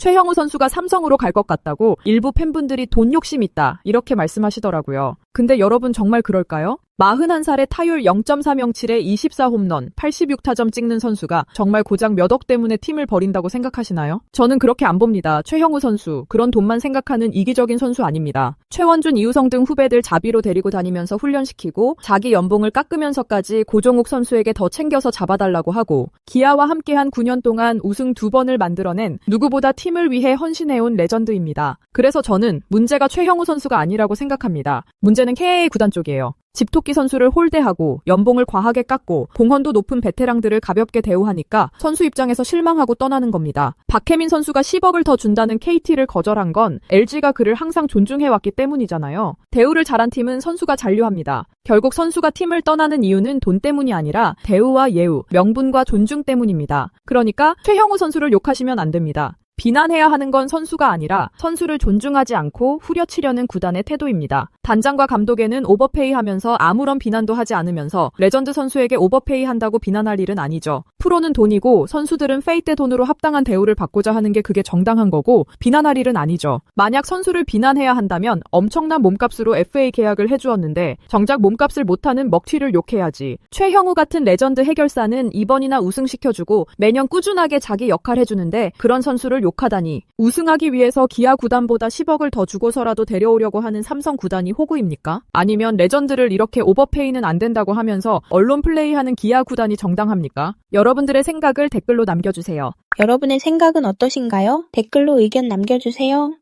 최형우 선수가 삼성으로 갈 것 같다고 일부 팬분들이 돈 욕심 있다 이렇게 말씀하시더라고요. 근데 여러분 정말 그럴까요? 41살에 타율 0.307에 24홈런, 86타점 찍는 선수가 정말 고작 몇 억 때문에 팀을 버린다고 생각하시나요? 저는 그렇게 안 봅니다. 최형우 선수, 그런 돈만 생각하는 이기적인 선수 아닙니다. 최원준, 이우성 등 후배들 자비로 데리고 다니면서 훈련시키고 자기 연봉을 깎으면서까지 고종욱 선수에게 더 챙겨서 잡아달라고 하고 기아와 함께한 9년 동안 우승 두 번을 만들어낸 누구보다 팀을 위해 헌신해온 레전드입니다. 그래서 저는 문제가 최형우 선수가 아니라고 생각합니다. 문제는 KA 구단 쪽이에요. 집토끼 선수를 홀대하고 연봉을 과하게 깎고 공헌도 높은 베테랑들을 가볍게 대우하니까 선수 입장에서 실망하고 떠나는 겁니다. 박혜민 선수가 10억을 더 준다는 KT를 거절한 건 LG가 그를 항상 존중해왔기 때문이잖아요. 대우를 잘한 팀은 선수가 잔류합니다. 결국 선수가 팀을 떠나는 이유는 돈 때문이 아니라 대우와 예우, 명분과 존중 때문입니다. 그러니까 최형우 선수를 욕하시면 안 됩니다. 비난해야 하는 건 선수가 아니라 선수를 존중하지 않고 후려치려는 구단의 태도입니다. 단장과 감독에는 오버페이 하면서 아무런 비난도 하지 않으면서 레전드 선수에게 오버페이 한다고 비난할 일은 아니죠. 프로는 돈이고 선수들은 페이 때 돈으로 합당한 대우를 받고자 하는 게 그게 정당한 거고 비난할 일은 아니죠. 만약 선수를 비난해야 한다면 엄청난 몸값으로 FA 계약을 해주었는데 정작 몸값을 못하는 먹튀를 욕해야지. 최형우 같은 레전드 해결사는 이번이나 우승시켜주고 매년 꾸준하게 자기 역할 해주는데 그런 선수를 욕하다니 우승하기 위해서 기아 구단보다 10억을 더 주고서라도 데려오려고 하는 삼성 구단이 호구입니까? 아니면 레전드를 이렇게 오버페이는 안 된다고 하면서 언론 플레이하는 기아 구단이 정당합니까? 여러분들의 생각을 댓글로 남겨주세요. 여러분의 생각은 어떠신가요? 댓글로 의견 남겨주세요.